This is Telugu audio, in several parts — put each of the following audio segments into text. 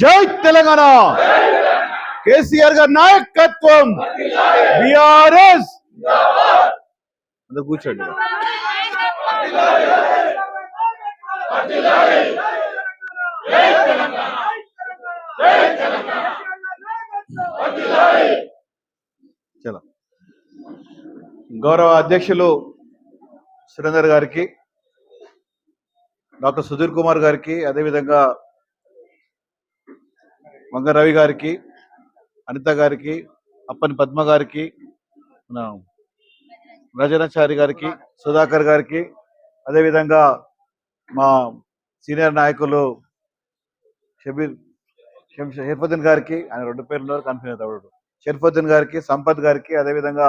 జై తెలంగాణ. కేసీఆర్ గారి నాయకత్వం. బిఆర్ఎస్. అందరు కూర్చోండి. చలో. గౌరవ అధ్యక్షులు సురేందర్ గారికి డాక్టర్ సుధీర్ కుమార్ గారికి అదేవిధంగా రవి గారికి అనిత గారికి అప్పని పద్మ గారికి మన రజనాచారి గారికి సుధాకర్ గారికి అదేవిధంగా మా సీనియర్ నాయకులు షబీర్ షర్ఫుద్దీన్ గారికి ఆయన రెండు పేర్లు ఉన్నారు కన్ఫ్యూజ్ అవుతాడు షర్ఫుద్దీన్ గారికి సంపత్ గారికి అదేవిధంగా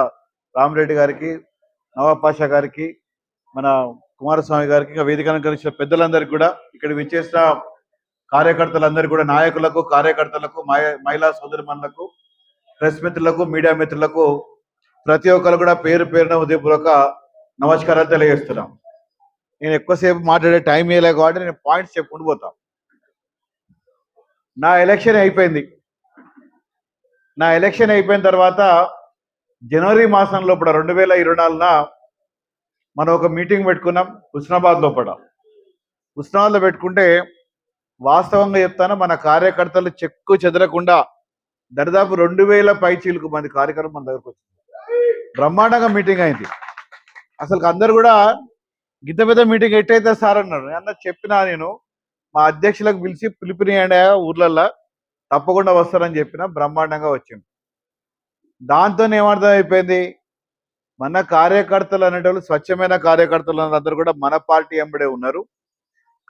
రామరెడ్డి గారికి నవాబ్ పాషా గారికి మన కుమారస్వామి గారికి ఇంకా వేదిక అలంకరించిన పెద్దలందరికీ కూడా ఇక్కడ విచ్చేసిన కార్యకర్తలందరూ కూడా నాయకులకు కార్యకర్తలకు మహిళా సోదరిమణులకు ప్రెస్ మిత్రులకు మీడియా మిత్రులకు ప్రతి ఒక్కరు కూడా పేరు పేరున ఉదయపూర్వక నమస్కారాలు తెలియజేస్తున్నాం. నేను ఎక్కువసేపు మాట్లాడే టైం ఇవ్వలే కాబట్టి నేను పాయింట్స్ చెప్పుకుంటూ పోతా. నా ఎలక్షన్ అయిపోయింది. నా ఎలక్షన్ అయిపోయిన తర్వాత జనవరి మాసం లోపల రెండు వేల ఇరవై నాలుగున మనం ఒక మీటింగ్ పెట్టుకున్నాం హుస్నాబాద్ లోపల హుస్నాబాద్లో పెట్టుకుంటే వాస్తవంగా చెప్తాను మన కార్యకర్తలు చెక్కు చెదరకుండా దరిదాపు రెండు వేల పైచీలకు మంది కార్యక్రమం మన దగ్గరకు వచ్చింది. బ్రహ్మాండంగా మీటింగ్ అయింది. అసలు అందరు కూడా గిద్ద పెద్ద మీటింగ్ ఎట్టయితే సార్ అన్నారు. అన్న చెప్పినా నేను మా అధ్యక్షులకు పిలిచి పిలిపినాయండి ఊర్లల్లో తప్పకుండా వస్తారని చెప్పిన బ్రహ్మాండంగా వచ్చింది. దాంతో ఏమర్థం అయిపోయింది? మన కార్యకర్తలు అనేటోళ్ళు స్వచ్ఛమైన కార్యకర్తలు అందరూ కూడా మన పార్టీ ఎంబడే ఉన్నారు.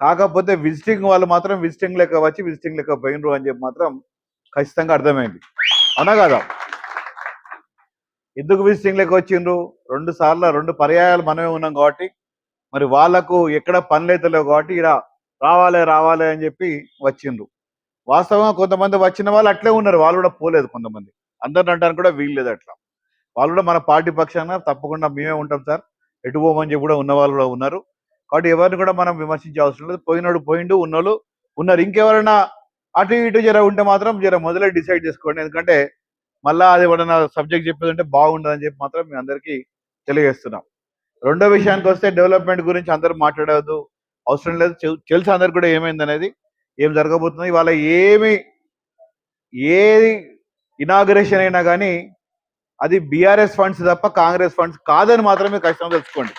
కాకపోతే విజిటింగ్ వాళ్ళు మాత్రం విజిటింగ్ లెక్క వచ్చి విజిటింగ్ లెక్క పోయినరు అని చెప్పి మాత్రం ఖచ్చితంగా అర్థమైంది. అవునా కదా? ఎందుకు విజిటింగ్ లెక్క వచ్చిండ్రు? రెండు సార్లు రెండు పర్యాయాలు మనమే ఉన్నాం కాబట్టి మరి వాళ్ళకు ఎక్కడ పనులైతలేవు కాబట్టి ఇలా రావాలి రావాలి అని చెప్పి వచ్చిండ్రు. వాస్తవంగా కొంతమంది వచ్చిన వాళ్ళు అట్లే ఉన్నారు వాళ్ళు కూడా పోలేదు కొంతమంది. అందరిని అంటానికి కూడా వీలు లేదు అట్లా. వాళ్ళు కూడా మన పార్టీ పక్షాన తప్పకుండా మేమే ఉంటాం సార్. ఎటు పోమని చెప్పి కూడా ఉన్న వాళ్ళు కూడా ఉన్నారు. కాబట్టి ఎవరిని కూడా మనం విమర్శించే అవసరం లేదు. పోయినోడు పోయిండు ఉన్నోళ్ళు ఉన్నారు. ఇంకెవరైనా అటు ఇటు జర ఉంటే మాత్రం జర మొదలై డిసైడ్ చేసుకోండి. ఎందుకంటే మళ్ళీ అది ఎవరైనా సబ్జెక్ట్ చెప్పేది ఉంటే బాగుండదని చెప్పి మాత్రం మీ అందరికీ తెలియజేస్తున్నాం. రెండో విషయానికి వస్తే డెవలప్మెంట్ గురించి అందరూ మాట్లాడవద్దు అవసరం లేదు. తెలుసు అందరికి కూడా ఏమైంది అనేది ఏం జరగబోతుంది. ఇవాళ ఏమి ఏది ఇనాగరేషన్ అయినా కానీ అది బీఆర్ఎస్ ఫండ్స్ తప్ప కాంగ్రెస్ ఫండ్స్ కాదని మాత్రమే ఖచ్చితంగా తెలుసుకోండి.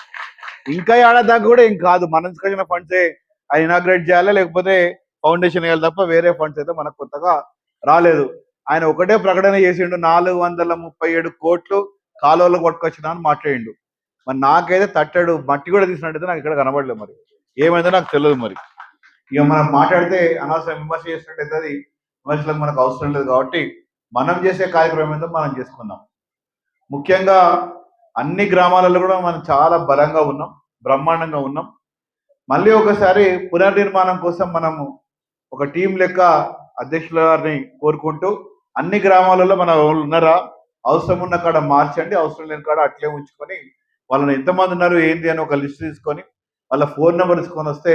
ఇంకా ఏడాదాకా కూడా ఏం కాదు. మనం కలిగిన ఫండ్సే అది ఇనాగ్రేట్ చేయాలి లేకపోతే ఫౌండేషన్ వేయాలి తప్ప వేరే ఫండ్స్ అయితే మనకు కొత్తగా రాలేదు. ఆయన ఒకటే ప్రకటన చేసిండు నాలుగు వందల ముప్పై ఏడు కోట్లు కాలువలు కొట్టుకొచ్చినా అని మాట్లాడిండు. మరి నాకైతే తట్టాడు మట్టి కూడా తీసినట్టయితే నాకు ఇక్కడ కనబడలేదు మరి. ఏమైందో నాకు తెలియదు మరి. ఇక మనం మాట్లాడితే అనవసరం విమర్శ చేసినట్టయితే అది విమర్శలకు మనకు అవసరం లేదు కాబట్టి మనం చేసే కార్యక్రమం ఏందో మనం చేసుకుందాం. ముఖ్యంగా అన్ని గ్రామాలలో కూడా మనం చాలా బలంగా ఉన్నాం బ్రహ్మాండంగా ఉన్నాం. మళ్ళీ ఒకసారి పునర్నిర్మాణం కోసం మనము ఒక టీం లెక్క అధ్యక్షుల గారిని కోరుకుంటూ అన్ని గ్రామాలలో మన వాళ్ళు ఉన్నారా? అవసరం ఉన్న కాడ మార్చండి అవసరం లేని కాడ అట్లే ఉంచుకొని వాళ్ళని ఎంతమంది ఉన్నారు ఏంది అని ఒక లిస్ట్ తీసుకొని వాళ్ళ ఫోన్ నెంబర్ తీసుకొని వస్తే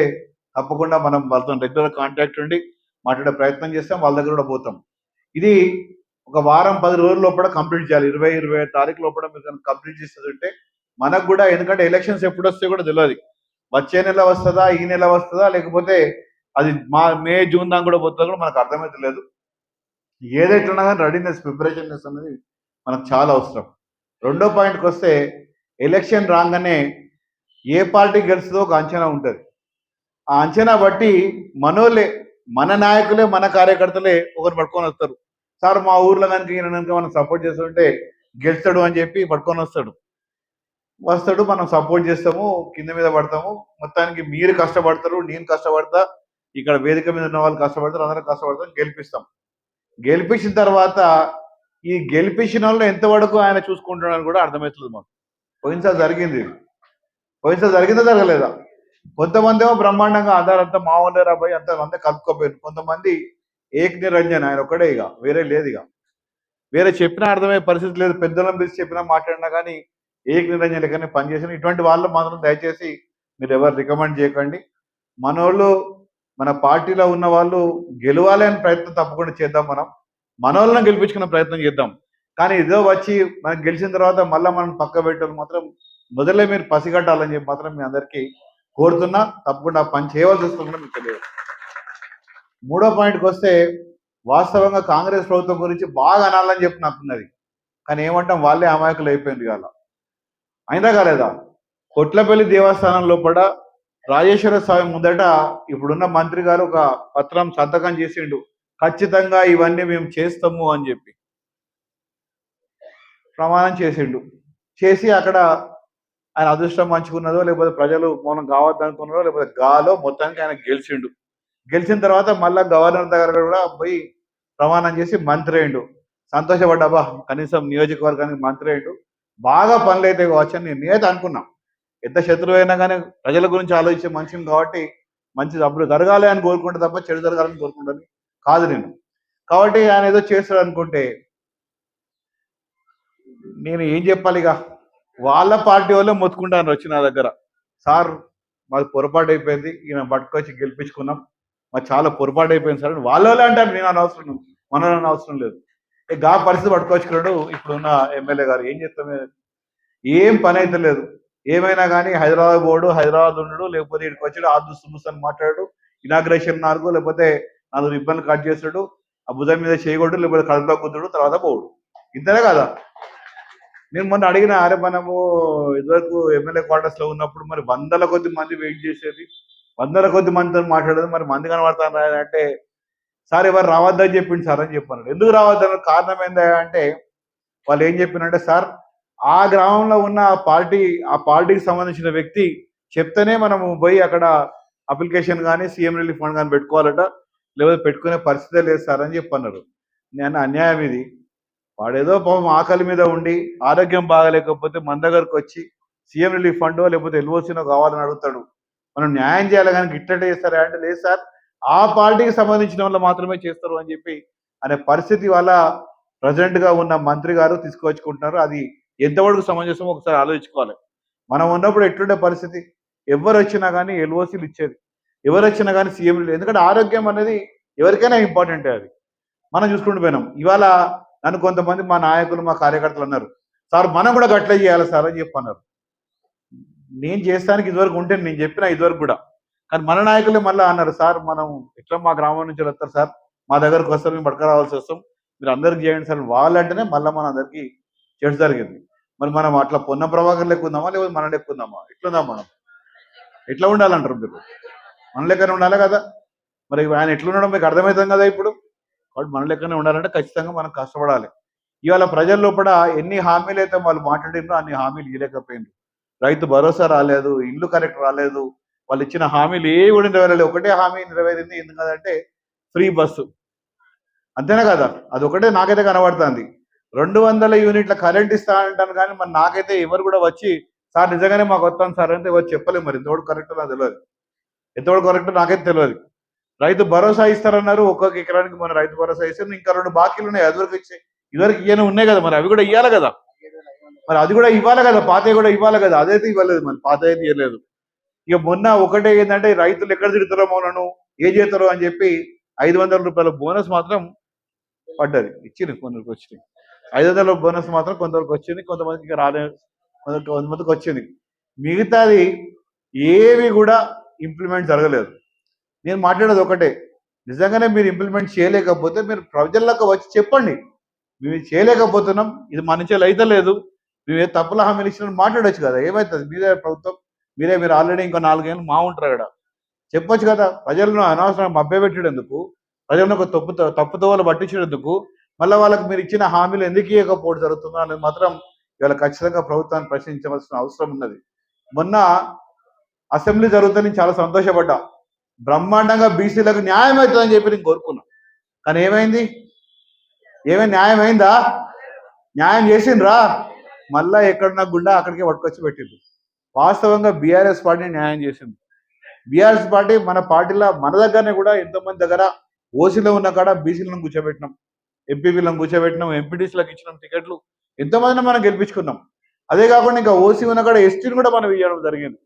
తప్పకుండా మనం వాళ్ళతో రెగ్యులర్ కాంటాక్ట్ ఉండి మాట్లాడే ప్రయత్నం చేస్తాం వాళ్ళ దగ్గర కూడా పోతాం. ఇది ఒక వారం పది రోజుల లోపల కంప్లీట్ చేయాలి. ఇరవై ఇరవై తారీఖు లోపల మీరు కంప్లీట్ చేస్తుంటే మనకు కూడా ఎందుకంటే ఎలక్షన్స్ ఎప్పుడు వస్తాయో కూడా తెలియదు వచ్చే నెల వస్తుందా ఈ నెల వస్తుందా లేకపోతే అది మా మే జూన్ దాకా కూడా పోతుందా కూడా మనకు అర్థమైతే లేదు. ఏదైతున్నా కానీ రెడీనెస్ ప్రిపరేషన్నెస్ అనేది మనకు చాలా అవసరం. రెండో పాయింట్కి వస్తే ఎలక్షన్ రాగానే ఏ పార్టీ గెలుస్తుందో ఒక అంచనా ఉంటుంది. ఆ అంచనా బట్టి మనోలే మన నాయకులే మన కార్యకర్తలే ఒకరు పట్టుకొని వస్తారు. సార్ మా ఊర్లో కనుక ఈయన కనుక మనం సపోర్ట్ చేస్తుంటే గెలుస్తాడు అని చెప్పి పట్టుకొని వస్తాడు. వస్తాడు మనం సపోర్ట్ చేస్తాము కింద మీద పడతాము. మొత్తానికి మీరు కష్టపడతారు నేను కష్టపడతా. ఇక్కడ వేదిక మీద ఉన్న వాళ్ళు కష్టపడతారు అందరూ కష్టపడతాం గెలిపిస్తాం. గెలిపించిన తర్వాత ఈ గెలిపించిన వాళ్ళు ఎంతవరకు ఆయన చూసుకుంటున్నాడని కూడా అర్థమవుతుంది మాకు. పోయినసారి జరిగింది పోయినసారి జరిగిందా జరగలేదా? కొంతమంది ఏమో బ్రహ్మాండంగా ఆధారంతా మా వాళ్ళే రాబోయి అంత మంది కలుపుకోపోయారు. కొంతమంది ఏక్ నిరంజన్ ఆయన ఒకడే ఇక వేరే లేదు ఇక. వేరే చెప్పినా అర్థమయ్యే పరిస్థితి లేదు. పెద్దలను పిలిచి చెప్పినా మాట్లాడినా కానీ ఏక్ నిరంజన్ లెక్కనే పనిచేసిన ఇటువంటి వాళ్ళు మాత్రం దయచేసి మీరు ఎవరు రికమెండ్ చేయకండి. మనోళ్ళు మన పార్టీలో ఉన్న వాళ్ళు గెలవాలి అనే ప్రయత్నం తప్పకుండా చేద్దాం మనం. మన వాళ్ళని గెలిపించుకునే ప్రయత్నం చేద్దాం. కానీ ఇదో వచ్చి మనం గెలిచిన తర్వాత మళ్ళీ మనం పక్క పెట్టడం మాత్రం మొదలే మీరు పసిగట్టాలని చెప్పి మాత్రం మీ అందరికీ కోరుతున్నా. తప్పకుండా పని చేయవలసి వస్తుందని మీకు తెలియదు. మూడో పాయింట్కి వస్తే వాస్తవంగా కాంగ్రెస్ ప్రభుత్వం గురించి బాగా అనాలని చెప్పి నాకున్నది. కానీ ఏమంటాం వాళ్ళే అమాయకులు అయిపోయింది కాల అయినా కాలేదా? కొట్లపల్లి దేవస్థానం లోపల రాజేశ్వర స్వామి ముందట ఇప్పుడున్న మంత్రి గారు ఒక పత్రం సంతకం చేసిండు. ఖచ్చితంగా ఇవన్నీ మేము చేస్తాము అని చెప్పి ప్రమాణం చేసిండు. చేసి అక్కడ ఆయన అదృష్టం మంచుకున్నదో లేకపోతే ప్రజలు మౌనం కావద్దనుకున్నదో లేకపోతే గాలో మొత్తానికి ఆయన గెలిచిండు. గెలిచిన తర్వాత మళ్ళా గవర్నర్ దగ్గర కూడా పోయి ప్రమాణం చేసి మంత్రి అయిండు. సంతోషపడ్డాబా కనీసం నియోజకవర్గానికి మంత్రి అయిండు. బాగా పనులు అయితే కావచ్చు అని నేనైతే అనుకున్నా. ఎంత శత్రువు అయినా కానీ ప్రజల గురించి ఆలోచించే మనిషిని కాబట్టి మంచి అప్పుడు జరగాలి అని కోరుకుంటే తప్ప చెడు జరగాలని కోరుకుంటాను. కాదు నేను. కాబట్టి ఆయన ఏదో చేస్తాడు అనుకుంటే నేను ఏం చెప్పాలి ఇక వాళ్ళ పార్టీ వాళ్ళే మొత్తుకుంటాను వచ్చి నా దగ్గర. సార్ మాకు పొరపాటు అయిపోయింది. ఈయన పట్టుకొచ్చి గెలిపించుకున్నాం. మాకు చాలా పొరపాటు అయిపోయింది సార్ అని వాళ్ళ అంటారు నేను అనవసరం లేదు, మన అవసరం లేదు. గా పరిస్థితి పట్టుకొచ్చుకున్నాడు ఇప్పుడున్న ఎమ్మెల్యే గారు. ఏం చేస్తాం ఏం పని అయితే లేదు. ఏమైనా కానీ హైదరాబాద్ పోడు హైదరాబాద్ ఉండడు లేకపోతే ఇక్కడికి వచ్చాడు ఆదు దుస్తు అని మాట్లాడు ఇనాగ్రేషన్ నాలుగు లేకపోతే నాలుగు ఇబ్బందులు కట్ చేసాడు ఆ భుజం మీద చేయకూడదు లేకపోతే కడుపులో కుదుడు తర్వాత పోడు. ఇంతనే కదా? నేను మొన్న అడిగిన అరే మనము ఇదివరకు ఎమ్మెల్యే క్వార్టర్స్లో ఉన్నప్పుడు మరి వందల కొద్ది మంది వెయిట్ చేసేది వందల కొద్ది మందితో మాట్లాడదు మరి మంది కనబడతాను అంటే సార్ ఎవరు రావద్దని చెప్పింది సార్ అని చెప్పాను ఎందుకు రావద్దని కారణం ఏందా అంటే వాళ్ళు ఏం చెప్పినంటే సార్ ఆ గ్రామంలో ఉన్న ఆ పార్టీ ఆ పార్టీకి సంబంధించిన వ్యక్తి చెప్తేనే మనము పోయి అక్కడ అప్లికేషన్ కానీ సీఎం రిలీఫ్ ఫండ్ కానీ పెట్టుకోవాలట లేకపోతే పెట్టుకునే పరిస్థితే లేదు సార్ అని చెప్పన్నారు నేను అన్యాయం ఇది. వాడేదో పాపం ఆకలి మీద ఉండి ఆరోగ్యం బాగాలేకపోతే మన దగ్గరకు వచ్చి సీఎం రిలీఫ్ ఫండ్ లేకపోతే ఎల్ఓసీనో కావాలని అడుగుతాడు. మనం న్యాయం చేయాలి కానీ గిట్టటే చేస్తారా అంటే లేదు సార్. ఆ పార్టీకి సంబంధించిన వాళ్ళు మాత్రమే చేస్తారు అని చెప్పి అనే పరిస్థితి వల్ల ప్రజెంట్గా ఉన్న మంత్రి గారు తీసుకువచ్చుకుంటున్నారు. అది ఎంతవరకు సమంజసం ఒకసారి ఆలోచించుకోవాలి. మనం ఉన్నప్పుడు ఎట్లుండే పరిస్థితి? ఎవరు వచ్చినా కానీ ఎల్ఓసీలు ఇచ్చేది. ఎవరు వచ్చినా కానీ సీఎంలు ఎందుకంటే ఆరోగ్యం అనేది ఎవరికైనా ఇంపార్టెంట్ అది. మనం చూసుకుంటూ పోయినాం. ఇవాళ నన్ను కొంతమంది మా నాయకులు మా కార్యకర్తలు అన్నారు. సార్ మనం కూడా గట్ల చేయాలి సార్ అని చెప్పి అన్నారు నేను చేస్తానికి ఇదివరకు ఉంటే నేను చెప్పిన ఇదివరకు కూడా. కానీ మన నాయకులే మళ్ళీ అన్నారు సార్ మనం ఇట్లా మా గ్రామం నుంచి వస్తారు సార్? మా దగ్గరకు వస్తారు మేము పడక రావాల్సి వస్తాం. మీరు అందరికి చేయండి సార్ వాళ్ళంటేనే మళ్ళీ మన అందరికి చేయడం జరిగింది. మరి మనం అట్లా పొన్న ప్రభాకర్ లెక్కుందామా లేకపోతే మన లెక్కుందామా ఎట్లుందాం మనం? ఎట్లా ఉండాలంటారు మీరు? మన లెక్కనే ఉండాలి కదా? మరి ఆయన ఎట్లుండడం మీకు అర్థమవుతుంది కదా ఇప్పుడు? కాబట్టి మన లెక్కనే ఉండాలంటే ఖచ్చితంగా మనం కష్టపడాలి. ఇవాళ ప్రజల లోపల ఎన్ని హామీలు అయితే వాళ్ళు మాట్లాడినో అన్ని హామీలు ఇవ్వలేకపోయినారు రైతు భరోసా రాలేదు ఇల్లు కరెక్ట్ రాలేదు వాళ్ళు ఇచ్చిన హామీలు ఏ కూడా నెరవేరలేదు. ఒకటే హామీ నెరవేరింది ఎందుకంటే ఫ్రీ బస్సు. అంతేనా కదా? అది ఒకటే నాకైతే కనబడుతుంది. రెండు వందల యూనిట్ల కరెంట్ ఇస్తా అంటాను కానీ మరి నాకైతే ఎవరు కూడా వచ్చి సార్ నిజంగానే మాకు వస్తాను సార్ అంటే ఎవరు చెప్పలేము మరి. ఎంతవరకు కరెక్ట్ నాకు తెలియదు. ఎంతవరకు కరెక్ట్ నాకైతే తెలియదు. రైతు భరోసా ఇస్తారన్నారు ఒక్కొక్క ఎకరానికి మన రైతు భరోసా ఇస్తారు. ఇంకా రెండు బాకీలు ఉన్నాయి అది వరకు ఇచ్చాయి ఇదివరకు ఇవన్నీ ఉన్నాయి కదా మరి. అవి కూడా ఇవ్వాలి కదా. మరి అది కూడా ఇవ్వాలి కదా? పాత కూడా ఇవ్వాలి కదా? అదైతే ఇవ్వలేదు మరి పాత అయితే ఇవ్వలేదు. ఇక మొన్న ఒకటే ఏంటంటే రైతులు ఎక్కడ తిడతారో మౌనను ఏ చేస్తారో అని చెప్పి ఐదు వందల రూపాయల బోనస్ మాత్రం పడ్డది. ఇచ్చింది కొందరికి వచ్చింది ఐదు వందల బోనస్ మాత్రం కొంతవరకు వచ్చింది కొంతమందికి రాలే రాలేదు కొంత కొంతమందికి వచ్చింది. మిగతాది ఏవి కూడా ఇంప్లిమెంట్ జరగలేదు. నేను మాట్లాడేది ఒకటే నిజంగానే మీరు ఇంప్లిమెంట్ చేయలేకపోతే మీరు ప్రజల్లోకి వచ్చి చెప్పండి. మేము చేయలేకపోతున్నాం ఇది మన చేలు అయితే లేదు. మేము తప్పుల హామీలు ఇచ్చినట్టు మాట్లాడొచ్చు కదా ఏమవుతుంది మీరే ప్రభుత్వం మీరే మీరు ఆల్రెడీ ఇంకో నాలుగేళ్ళు మా ఉంటారు అక్కడ చెప్పొచ్చు కదా ప్రజలను అనవసరం మభ్యపెట్టేందుకు ప్రజలను ఒక తప్పు తప్పుదోవలు పట్టించేందుకు మళ్ళీ వాళ్ళకి మీరు ఇచ్చిన హామీలు ఎందుకు ఇవ్వకపోవడం జరుగుతుందో అనేది మాత్రం ఇవాళ ఖచ్చితంగా ప్రభుత్వాన్ని ప్రశ్నించవలసిన అవసరం ఉన్నది. మొన్న అసెంబ్లీ జరుగుతుందని చాలా సంతోషపడ్డా. బ్రహ్మాండంగా బీసీలకు న్యాయం అవుతుందని చెప్పి నేను కోరుకున్నా. కానీ ఏమైంది? ఏమైనా న్యాయం అయిందా? న్యాయం చేసిండ్రా? మళ్ళా ఎక్కడున్నా గుండా అక్కడికే పట్టుకొచ్చి పెట్టిండ్రు. వాస్తవంగా బీఆర్ఎస్ పార్టీ న్యాయం చేసింది బీఆర్ఎస్ పార్టీ మన పార్టీలో మన దగ్గరనే కూడా ఎంతోమంది దగ్గర ఓసీలో ఉన్న కాడ బీసీలను కూర్చోబెట్టినాం. ఎంపీపీలను కూర్చోబెట్టినాం ఎంపీటీసీలకు ఇచ్చినాం టికెట్లు. ఎంతమందిని మనం గెలిపించుకున్నాం. అదే కాకుండా ఇంకా ఓసీ ఉన్న కాడ ఎస్టీని కూడా మనం ఇవ్వడం జరిగింది.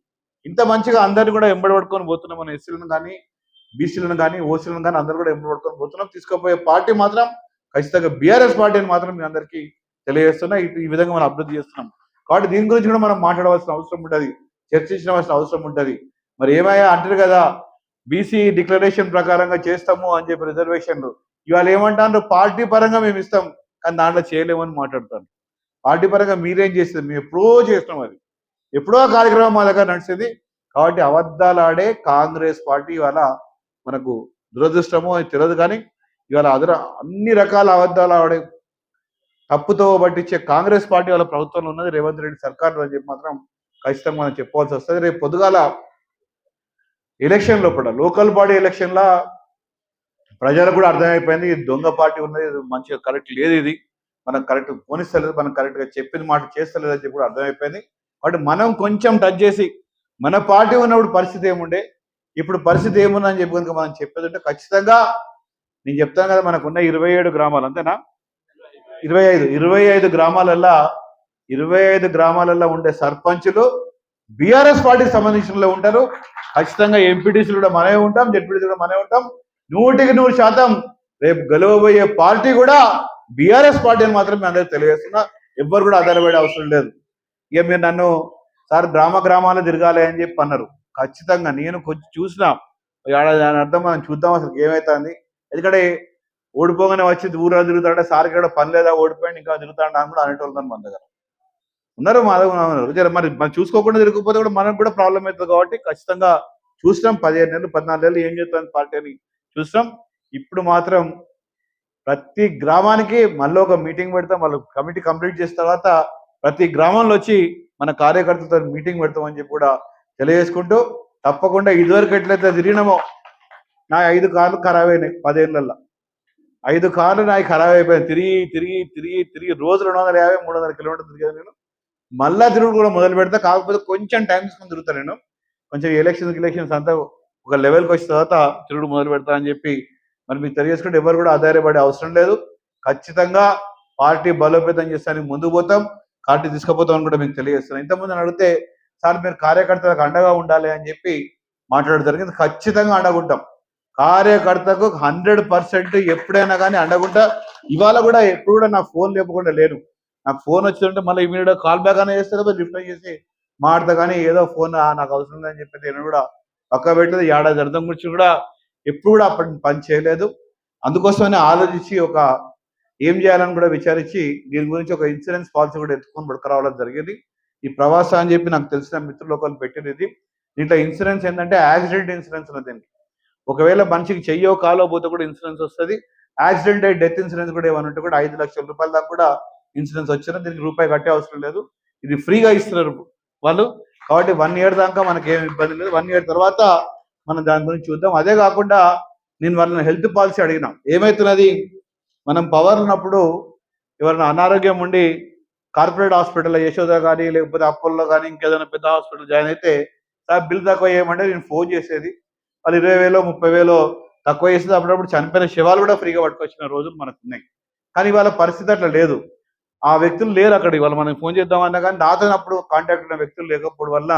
ఇంత మంచిగా అందరిని కూడా ఎంబడి పట్టుకొని పోతున్నాం మన ఎస్సీలను కానీ బీసీలను కానీ ఓసీలను కానీ అందరూ కూడా ఎంబడి పడుకొని పోతున్నాం. తీసుకుపోయే పార్టీ మాత్రం ఖచ్చితంగా బీఆర్ఎస్ పార్టీని మాత్రం మీ అందరికీ తెలియజేస్తున్నా ఇటు ఈ విధంగా మనం అభివృద్ధి చేస్తున్నాం. కాబట్టి దీని గురించి కూడా మనం మాట్లాడవలసిన అవసరం ఉంటుంది చర్చించవలసిన అవసరం ఉంటుంది. మరి ఏమయ్యా అంటారు కదా బీసీ డిక్లరేషన్ ప్రకారంగా చేస్తాము అని చెప్పి రిజర్వేషన్లు ఇవాళ ఏమంటారు పార్టీ పరంగా మేము ఇస్తాం కానీ దాంట్లో చేయలేమని మాట్లాడతాను పార్టీ పరంగా మీరేం చేస్తుంది మేము ఎప్పుడో చేస్తాం అది. ఎప్పుడో కార్యక్రమం మా దగ్గర నడిచింది కాబట్టి అబద్ధాలు ఆడే కాంగ్రెస్ పార్టీ ఇవాళ మనకు దురదృష్టమో అని తెలియదు కానీ ఇవాళ అదర అన్ని రకాల అబద్ధాలు ఆడే తప్పుతో పట్టించే కాంగ్రెస్ పార్టీ వాళ్ళ ప్రభుత్వంలో ఉన్నది రేవంత్ రెడ్డి సర్కార్ అని చెప్పి మాత్రం ఖచ్చితంగా మనం చెప్పవలసి వస్తుంది. రేపు పొద్దుగాల ఎలక్షన్ లోపల లోకల్ బాడీ ఎలక్షన్లా ప్రజలకు కూడా అర్థమైపోయింది. ఇది దొంగ పార్టీ ఉన్నది మంచిగా కరెక్ట్ లేదు ఇది. మనం కరెక్ట్ పోనిస్తలేదు మనం కరెక్ట్గా చెప్పిన మాట చేస్తలేదు అని చెప్పి కూడా అర్థమైపోయింది. కాబట్టి మనం కొంచెం టచ్ చేసి మన పార్టీ ఉన్నప్పుడు పరిస్థితి ఏముండే? ఇప్పుడు పరిస్థితి ఏముందని చెప్పి కనుక మనం చెప్పేది ఉంటే ఖచ్చితంగా నేను చెప్తాను కదా మనకున్న ఇరవై ఏడు గ్రామాలు అంతేనా? ఇరవై ఐదు ఇరవై ఐదు గ్రామాలల్లో ఇరవై ఐదు గ్రామాలలో ఉండే సర్పంచులు బీఆర్ఎస్ పార్టీకి సంబంధించిన ఉంటారు. ఖచ్చితంగా ఎంపీటీసీలు కూడా మనమే ఉంటాం జెడ్పీటీసీ కూడా మనమే ఉంటాం. నూటికి నూరు శాతం రేపు గెలవబోయే పార్టీ కూడా బీఆర్ఎస్ పార్టీ అని మాత్రం మీ అందరికీ తెలియజేస్తున్నా. ఎవ్వరు కూడా ఆధారపడే అవసరం లేదు. ఇక మీరు నన్ను సార్ గ్రామ గ్రామాలు తిరగాలి అని చెప్పి అన్నారు. ఖచ్చితంగా నేను కొంచెం చూసినా. దాని అర్థం మనం చూద్దాం అసలు ఏమవుతుంది ఎందుకంటే ఓడిపోగానే వచ్చి ఊరా తిరుగుతాడే సార్ కూడా పని లేదా ఓడిపోయాడు ఇంకా తిరుగుతాడు అని కూడా అనేటోళ్ళు మన దగ్గర. ఉన్నారు మా దగ్గర ఉన్నారు. మరి మనం చూసుకోకుండా తిరగకపోతే కూడా మనకు కూడా ప్రాబ్లం అవుతుంది కాబట్టి ఖచ్చితంగా చూసినాం. పదిహేను నెలలు పద్నాలుగు నెలలు ఏం చేస్తాను పార్టీ అని చూసినాం. ఇప్పుడు మాత్రం ప్రతి గ్రామానికి మళ్ళీ ఒక మీటింగ్ పెడతాం. వాళ్ళు కమిటీ కంప్లీట్ చేసిన తర్వాత ప్రతి గ్రామంలో వచ్చి మన కార్యకర్తలతో మీటింగ్ పెడతామని చెప్పి కూడా తెలియజేసుకుంటూ తప్పకుండా ఇదివరకు ఎట్లయితే తిరిగినామో నా ఐదు కార్లు ఖరాబ్ అయినాయి పదేళ్ళల్లో ఐదు కార్లు నాకు ఖరాబ్ అయిపోయింది తిరిగి తిరిగి తిరిగి తిరిగి రోజు రెండు వందల యాభై మూడు వందల కిలోమీటర్లు తిరిగాను నేను. మళ్ళా తిరుగుడు కూడా మొదలు పెడతా. కాకపోతే కొంచెం టైం తీసుకొని తిరుగుతాను నేను. కొంచెం ఎలక్షన్స్ ఎలక్షన్స్ అంతా ఒక లెవెల్కి వచ్చిన తర్వాత తిరుగుడు మొదలు పెడతా అని చెప్పి మరి మీకు తెలియజేసుకుంటే ఎవరు కూడా ఆధారపడే అవసరం లేదు. ఖచ్చితంగా పార్టీ బలోపేతం చేస్తానికి ముందు పోతాం. పార్టీ తీసుకుపోతాం అని కూడా మీకు తెలియజేస్తాను ఇంతకుముందు నన్ను అడిగితే సార్ మీరు కార్యకర్తలకు అండగా ఉండాలి అని చెప్పి మాట్లాడడం జరిగింది. ఖచ్చితంగా అండగుంటాం కార్యకర్తకు హండ్రెడ్ పర్సెంట్ ఎప్పుడైనా కానీ అండకుండా ఇవాళ కూడా ఎప్పుడు కూడా నా ఫోన్ లేపకుండా లేను. నాకు ఫోన్ వచ్చిందంటే మళ్ళీ ఇమీడియట్ కాల్ బ్యాక్ అనే చేస్తే రిప్లై చేసి మాడతా కానీ ఏదో ఫోన్ నాకు అవసరం లేదని చెప్పి నేను కూడా పక్క పెట్టలేదు ఏడాది అర్థం గురించి కూడా ఎప్పుడు కూడా అప్పటి పని చేయలేదు. అందుకోసమని ఆలోచించి ఒక ఏం చేయాలని కూడా విచారించి దీని గురించి ఒక ఇన్సూరెన్స్ పాలసీ కూడా ఎత్తుకొని పడుకురావడం జరిగింది. ఈ ప్రవాస అని చెప్పి నాకు తెలిసిన మిత్రులు ఒకరు పెట్టినది దీంట్లో ఇన్సూరెన్స్ ఏంటంటే యాక్సిడెంట్ ఇన్సూరెన్స్ ఉన్నది దీనికి. ఒకవేళ మనిషికి చెయ్యో కాలో పోతే కూడా ఇన్సూరెన్స్ వస్తుంది. యాక్సిడెంట్ అయ్యి డెత్ ఇన్సూరెన్స్ కూడా ఏమైనా ఉంటే కూడా ఐదు లక్షల రూపాయల దాకా కూడా ఇన్సూరెన్స్ వచ్చినా దీనికి రూపాయి కట్టే అవసరం లేదు. ఇది ఫ్రీగా ఇస్తున్నారు వాళ్ళు. కాబట్టి వన్ ఇయర్ దాకా మనకి ఏం ఇబ్బంది లేదు. వన్ ఇయర్ తర్వాత మనం దాని గురించి చూద్దాం. అదే కాకుండా నేను వాళ్ళని హెల్త్ పాలసీ అడిగినా. ఏమవుతున్నది మనం పవర్ ఉన్నప్పుడు ఎవరైనా అనారోగ్యం ఉండి కార్పొరేట్ హాస్పిటల్ యశోద కానీ లేకపోతే అప్పల్లో కానీ ఇంకేదైనా పెద్ద హాస్పిటల్ జాయిన్ అయితే సార్ బిల్ దాకా ఏమంటే నేను ఫోన్ చేసేది. వాళ్ళు ఇరవై వేలో ముప్పై వేలో తక్కువ చేసేది అప్పుడప్పుడు చనిపోయిన శవాలు కూడా ఫ్రీగా పట్టుకొచ్చిన రోజులు మనకు ఉన్నాయి. కానీ వాళ్ళ పరిస్థితి అట్లా లేదు. ఆ వ్యక్తులు లేరు అక్కడ ఇవాళ మనం ఫోన్ చేద్దామన్నా కానీ నాతో అప్పుడు కాంటాక్ట్ ఉన్న వ్యక్తులు లేకపోవడం వల్ల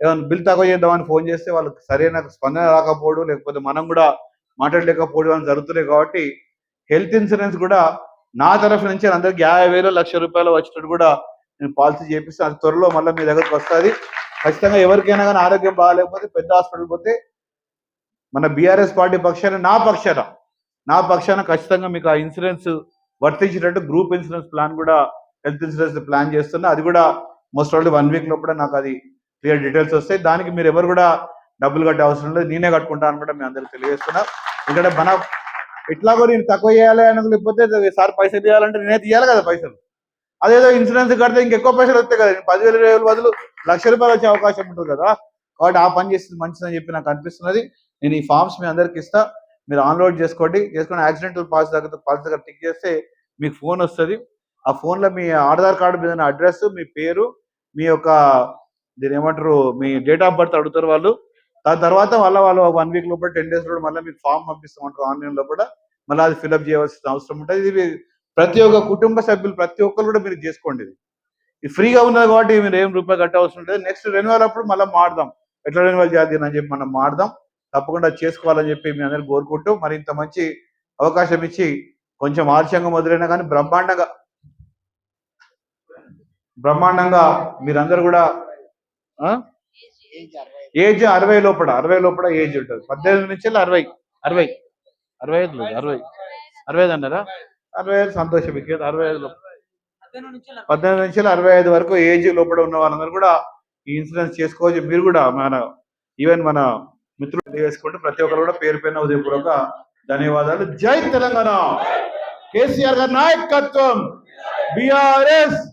ఏమైనా బిల్ తక్కువ చేద్దామని ఫోన్ చేస్తే వాళ్ళకి సరైన స్పందన రాకపోవడం లేకపోతే మనం కూడా మాట్లాడలేకపోవడం అని జరుగుతున్నాయి కాబట్టి హెల్త్ ఇన్సూరెన్స్ కూడా నా తరఫు నుంచి అందరికి యాభై వేలు లక్ష రూపాయలు వచ్చినట్టు కూడా నేను పాలసీ చేపిస్తే అది త్వరలో మళ్ళీ మీ దగ్గరకు వస్తుంది. ఖచ్చితంగా ఎవరికైనా కానీ ఆరోగ్యం బాగాలేకపోతే పెద్ద హాస్పిటల్ పోతే మన బీఆర్ఎస్ పార్టీ పక్షాన నా పక్షాన నా పక్షాన ఖచ్చితంగా మీకు ఆ ఇన్సూరెన్స్ వర్తించేటట్టు గ్రూప్ ఇన్సూరెన్స్ ప్లాన్ కూడా హెల్త్ ఇన్సూరెన్స్ ప్లాన్ చేస్తున్నా. అది కూడా మోస్ట్ ఆల్రెడీ వన్ వీక్ లోపల నాకు అది క్లియర్ డీటెయిల్స్ వస్తాయి. దానికి మీరు ఎవరు కూడా డబ్బులు కట్టే అవసరం లేదు. నేనే కట్టుకుంటాను కూడా మీ అందరికి తెలియజేస్తున్నా. ఎందుకంటే మన ఎట్లాగో నేను తక్కువ చేయాలి అని లేకపోతే సార్ పైసలు తీయాలంటే నేనే తీయాలి కదా పైసలు. అదేదో ఇన్సూరెన్స్ కడితే ఇంకెక్కువ పైసలు వస్తాయి కదా. పదివేల ఇరవై వేల బదులు లక్ష రూపాయలు వచ్చే అవకాశం ఉంటుంది కదా. కాబట్టి ఆ పని చేస్తుంది మంచిదని చెప్పి నాకు అనిపిస్తున్నది. నేను ఈ ఫామ్స్ మీ అందరికి ఇస్తా. మీరు ఆన్లోడ్ చేసుకోండి. చేసుకుని యాక్సిడెంటల్ పాలసీ దగ్గర పాలసీ దగ్గర టిక్ చేస్తే మీకు ఫోన్ వస్తుంది. ఆ ఫోన్లో మీ ఆధార్ కార్డు మీద అడ్రస్ మీ పేరు మీ యొక్క దీని ఏమంటారు మీ డేట్ ఆఫ్ బర్త్ అడుగుతారు వాళ్ళు. దాని తర్వాత మళ్ళీ వాళ్ళు వన్ వీక్ లోపల టెన్ డేస్లో మళ్ళీ మీకు ఫామ్ పంపిస్తామంటారు ఆన్లైన్లో కూడా మళ్ళీ అది ఫిల్అప్ చేయవలసిన అవసరం ఉంటుంది. ఇది ప్రతి ఒక్క కుటుంబ సభ్యులు ప్రతి ఒక్కరు కూడా మీరు చేసుకోండి ఇది. ఇది ఫ్రీగా ఉన్నది కాబట్టి మీరు ఏం రూపాయి కట్టే అవసరం ఉంటుంది. నెక్స్ట్ రెన్యువల్ అప్పుడు మళ్ళీ మాడదాం ఎట్లా రెన్యువల్ చేయాలి అని చెప్పి మనం మాడదాం తప్పకుండా చేసుకోవాలని చెప్పి మీ అందరికి కోరుకుంటూ మరి ఇంత మంచి అవకాశం ఇచ్చి కొంచెం ఆలస్యంగా మొదలైనా కానీ బ్రహ్మాండంగా బ్రహ్మాండంగా మీరందరూ కూడా ఆ? ఏజ్ అరవై లోపల అరవై లోపల ఏజ్ ఉంటుంది. పద్దెనిమిది నుంచి అరవై. అరవై. అరవై ఐదు లేదు అరవై. అరవై ఐదు అన్నారా? అరవై ఐదు సంతోషం మీకు. అరవై ఐదు లోపల. పద్దెనిమిది నుంచి అరవై ఐదు వరకు ఏజ్ లోపల ఉన్న వాళ్ళందరూ కూడా ఈ ఇన్సూరెన్స్ చేసుకోవచ్చు. మీరు కూడా మన ఈవెన్ మన మిత్రులు వేసుకుంటూ ప్రతి ఒక్కరు కూడా పేరు పైన ఉదయపూర్వక ధన్యవాదాలు. జై తెలంగాణ. కేసీఆర్ గారి నాయకత్వం. బిఆర్ఎస్.